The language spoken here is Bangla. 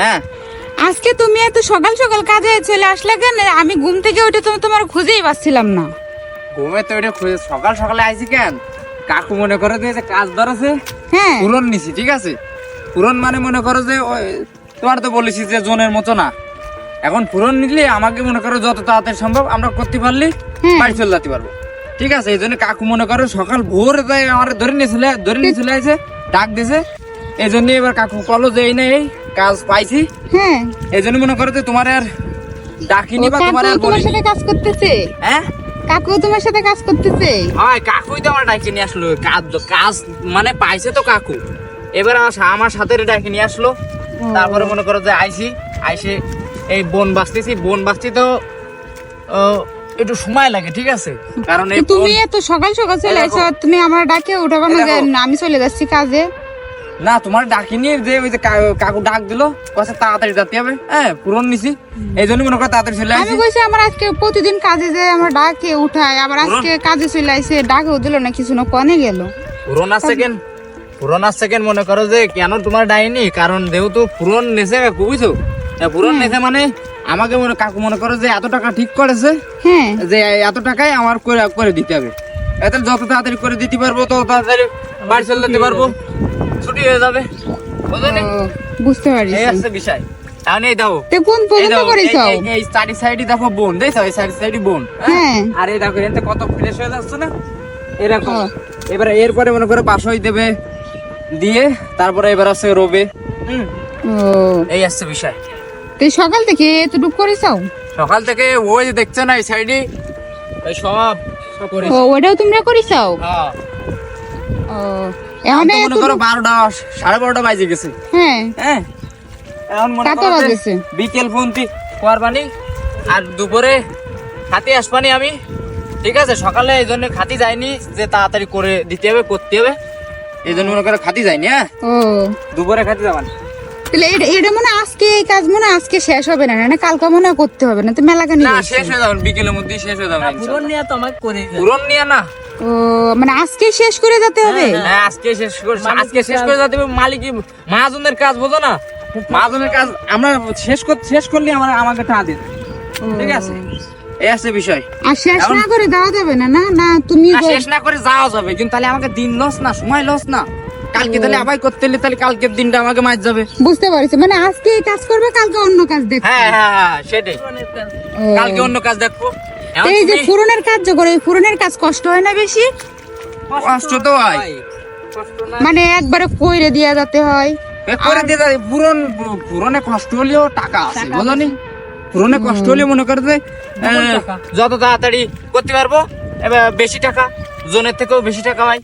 হ্যাঁ। আজকে তুমি এত সকাল সকাল কাজে চলে আসলে কেন? আমি ঘুম থেকে উঠে তুমি তোমার খুঁজেই পাচ্ছিলাম না। ঘুমে তো এটা খুঁজে সকাল সকালে আইছি কেন? কাকু মনে করে যে কাজ ধরেছে হ্যাঁ। পূরণ নিছি ঠিক আছে? পূরণ মানে মনে করো যে ওই তোমার তো বলেছি যে জোনের মতো না। এখন পূরণ নিলে আমাকে মনে করো যত তাড়াতাড়ি সম্ভব আমরা করতে পারলে হ্যাঁ। বাড়ি চলে যেতে পারব। ঠিক আছে? এই জন্য কাকু মনে করো সকাল ভোর দেয় আমার ধরে নিয়েছিল ধরে নিয়েছিল ডাক দিয়েছে এই জন্য এবার কাকু কলো যে এই না এই কাজ পাইছি। হ্যাঁ। এই জন্য মনে করো যে তোমার আর ডাকিনি বা তোমার আর তোমার সাথে কাজ করতেছে? হ্যাঁ? কাকু তোমার সাথে কাজ করতেছে? হয় কাকুই তো আমার ডাকি নিয়ে আসলো। কাজ কাজ মানে পাইছে তো কাকু। এবার আমার আমার সাথে ডাকি নিয়ে আসলো। তারপরে মনে করো যে আইসি আইসে এই বন বাঁচতেছি। বন বাঁচতে তো একটু সময় লাগে ঠিক আছে? কারণ তুমি এত সকাল সকাল চলে। এসো তুমি আমার ডাকে উঠাবো না আমি চলে যাচ্ছি কাজে? না তোমার ডাকি নিয়ে যে ওই যে কাকু ডাক দিলো কথা তাড়াতাড়ি যেতে হবে। হ্যাঁ পূরণ নিছি। এই জন্য মনে করো তাড়াতাড়ি চলে আমি কইছি আমার আজকে প্রতিদিন কাজে যে আমার ডাকে উঠায় আবার আজকে কাজে চলে আইছে ডাকেও দিল না কিছু না কনে গেল। পূরণ আসছে কেন? পূরণ আসছে কেন মনে করো যে কেন তোমার ডাইনি? কারণ যেহেতু পূরণ নেছে বুঝছ? পূরণ নেছে মানে আমাকে মনে কাকু মনে করো যে এত টাকা ঠিক করেছে হ্যাঁ। যে এত টাকাই আমার করে করে দিতে হবে। এত যত তাড়াতাড়ি করে দিতে পারব তত তাড়াতাড়ি বাড়ি চলে যেতে পারব। ছুটি হয়ে যাবে। বুঝতে এই পারিস আছে বিষয়। এখন এই দাও তো কোন পর্যন্ত দাও এই- এই- এই সাইডে সাইডে দেখো বোন দেখছ? এই সাইডে সাইডে বোন হ্যাঁ? আর এই দেখো এতে কত ফ্রেশ হয়ে যাচ্ছে না? এরকম এবারে এরপরে মনে করো বাসই দেবে দিয়ে তারপরে এবার আছে রবে। হুম, ও। এই আসছে বিষয়। তুই সকাল থেকে এতটুকু সকাল থেকে ওই দেখছ না এই সাইডে এই সব ওটাও তোমরা হ্যাঁ। ও এখন মনে করো বারোটা সাড়ে বারোটা বাজে গেছে। হ্যাঁ। হ্যাঁ? এখন মনে করো? বিকেল পন্থী করবানি আর দুপুরে খাতে আসবানি আমি। ঠিক আছে সকালে এই জন্য খাতি যাইনি যে তাড়াতাড়ি করে দিতে হবে করতে হবে। এই জন্য মনে করো খাতি যাইনি হ্যাঁ? দুপুরে খাতি যাবান তাহলে এটা এটা মনে আজকে এই কাজ মনে আজকে শেষ হবে না না কালকে মনে করতে হবে না তো মেলা কেন না শেষ হয়ে যাবেন বিকেলের মধ্যে শেষ হয়ে যাবেন পূরণ নিয়ে তো আমাকে করে দিতে নিয়ে না। ও মানে আজকে শেষ করে যেতে হবে? হ্যাঁ আজকে শেষ করে আজকে শেষ করে যাতে হবে মালিক মহাজনের কাজ বোঝো না? মহাজনের কাজ আমরা শেষ শেষ করলে আমার আমাকে টাকা দিন ঠিক আছে? এই আছে বিষয়। আর শেষ না করে দেওয়া যাবে না না না তুমি শেষ না করে যাওয়া যাবে কিন্তু তাহলে আমাকে দিন লস না সময় লস না। কালকে তাহলে আবার করতে হলে তাহলে কালকের দিনটা আমাকে মাছ যাবে। বুঝতে পারছি মানে আজকে এই কাজ করবে কালকে অন্য কাজ দেখবে। হ্যাঁ হ্যাঁ হ্যাঁ সেটাই। কালকে অন্য কাজ দেখব। এখন এই যে ফুরনের কাজ যে করে ফুরনের কাজ কষ্ট হয় না বেশি? কষ্ট তো হয়। মানে একবারে কইরে দিয়া যেতে হয়। এ দিয়ে যাবে পুরন পুরনে কষ্ট হলেও টাকা আছে বুঝলি পুরনে কষ্ট হলে মনে করে যে। যত তাড়াতাড়ি করতে পারব এবার বেশি টাকা জনের থেকেও বেশি টাকা হয়।